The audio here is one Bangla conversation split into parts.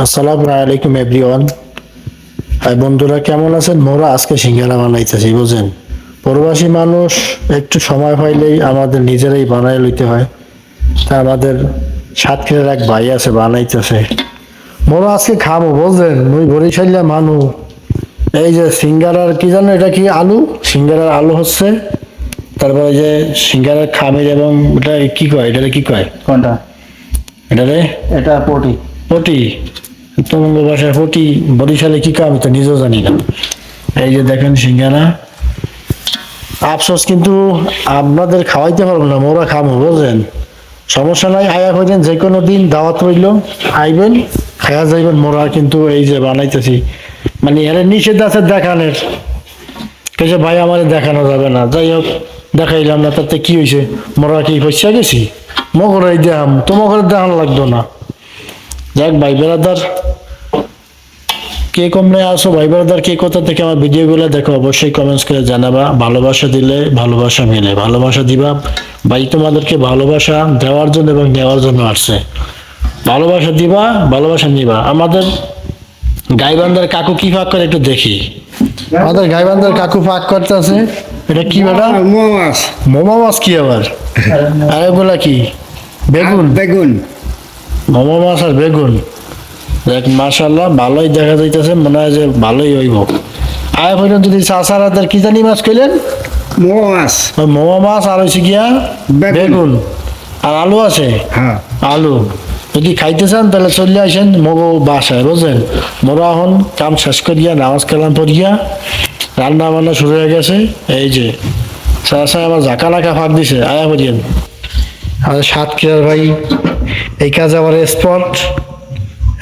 আসসালামু আলাইকুম এভরিওয়ান। আর বন্ধুরা কেমন আছেন? মোরা আজকে সিঙ্গারা বানাইতেছি বুঝেন প্রবাসী মানুষ একটু সময় পাইলেই আমাদের নিজেরাই বানাই লইতে হয়। তা আমাদের সাতক্ষীরার এক ভাই আছে বানাইতেছে। মোরা আজকে খাব বুঝলেন ওই বরিশালিয়া মানু। এই যে সিঙ্গারার কি জানো এটা কি আলু? সিঙ্গারার আলু হচ্ছে তারপরে যে সিঙ্গারার খামির এবং এটা কি কয়? এটা কি কয়? কোনটা? এটারে? এটা পটি। পটি, তরঙ্গ ভাষায় পটি, বরিশালে কি কাম তো নিজেও জানি না। এই যে দেখেন সিঙ্গারা। আফসোস কিন্তু আপনাদের খাওয়াইতে পারব না, মোরা খাব বুঝলেন? সমস্যা নাই, আয়া করেন যে কোনো দিন দাওয়াত রইল, আইবেন, খায়া যাইবেন, মোরা কিন্তু এই যে বানাইতেছি। মানে এর নিষেধ আছে দেখানের। কেছে ভাই, আমার দেখানো যাবে না। যাই হোক, দেখাইলাম না, তাতে কি হয়েছে মোরা কি পয়সা গেছি? মগরাই দেখাম তোমাকে দেখানো লাগতো না। যাক ভাই বেড়াদার কে কমনে আসো ভাই বেড়াদার কে কোথা থেকে আমার ভিডিওগুলো দেখো অবশ্যই কমেন্টস করে জানাবা। ভালোবাসা দিলে ভালোবাসা মেলে ভালোবাসা দিবা। ভাই তোমাদেরকে ভালোবাসা দেওয়ার জন্য এবং নেওয়ার জন্য আসছে। ভালোবাসা দিবা ভালোবাসা নিবা। আমাদের গাইবান্ধার কাকু কি ফাঁক করে একটু দেখি। আমাদের গাইবান্ধার কাকু ফাঁক করতে আছে এটা কি বেটা মাছ। মোমো মাছ কি আবার? আর এগুলা কি? বেগুন? বেগুন। মোমো মাছ আর বেগুন। দেখ মাশাল্লাহ ভালোই দেখা যাইতেছে মনে হয় যে ভালোই হইব। আয় পর্যন্ত যদি চাষারাদের কি জানি মাছ কইলেন মাছ। ওই মোমো মাছ আর হয়েছে গিয়া বেগুন। আর আলু আছে? হ্যাঁ। আলু। যদি খাইতে চান তাহলে চলে আসেন মগো বাসায় বুঝলেন? মোরা এখন কাম শেষ করিয়া নামাজ কালাম পড়িয়া রান্না বান্না শুরু হয়ে গেছে। এই যে চাষা আমার জাকা নাকা ফাঁক দিছে আয়া পড়িয়েন। আর সাতক্ষীরার ভাই এই কাজ আমার স্পট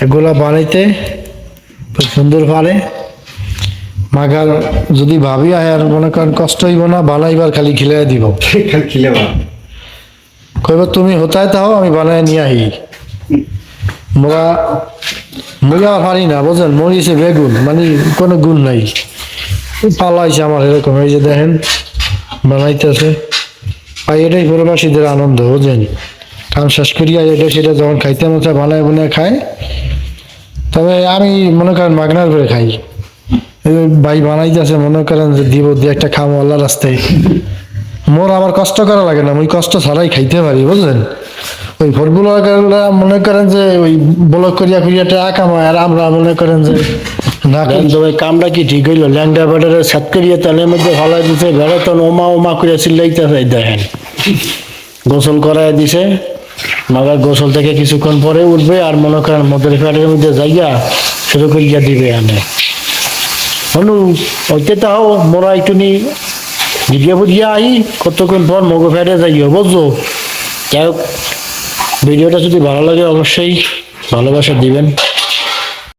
এগুলা বানাইতে সুন্দর পারে। মাগার যদি ভাবি আর মনে করেন কষ্ট হইব না বানাইবার খালি খিলাই দিব। কইব তুমি হতায় তাও আমি বানায় নিয়ে আহি। মোরা মুইয়া পারি না বুঝলেন? মরিছে বেগুন মানে কোনো গুণ নাই। পালাইছে আমার এরকম এই যে দেখেন বানাইতেছে। আর এটাই প্রবাসীদের আনন্দ বুঝলেন? কাম শেষ করিয়া এটা সেটা যখন খাইতে মতো বানায় বানায় খায়। তবে আমি মনে করেন মাগনার করে খাই। ভাই বানাইতেছে, মনে করেন যে দিব, দিয়ে একটা খামো আল্লাহ রাস্তায় মোর আমার কষ্ট করা লাগে না ওই কষ্ট ছাড়াই খাইতে পারি, বুঝলেন? ওই ফুটবলার মনে করেন যে ওই ব্লক করিয়া করিয়া টাকা কামায়, আর আমরা মনে করেন যে না ওই কামটা কি ঠিক হইল? ল্যাংটা বেটারে সাত করিয়া তেলের মধ্যে ফালাই দিতে বেড়াতন ওমা ওমা করিয়া চিল্লাইতেছে দেখেন। গোসল করায় দিছে। মাগার গোসল থেকে কিছুক্ষণ পরে উঠবে আর মনে করেন মদের ফ্যাটের মধ্যে যাইয়া শুরু করিয়া দিবে আনে হনু ওইতে তাও মোরা একটু নি বুঝিয়া আই, কতক্ষণ পর মগো ফ্যাটে যাইও, বুঝছ? যাই হোক, ভিডিওটা যদি ভালো লাগে অবশ্যই ভালোবাসা দিবেন।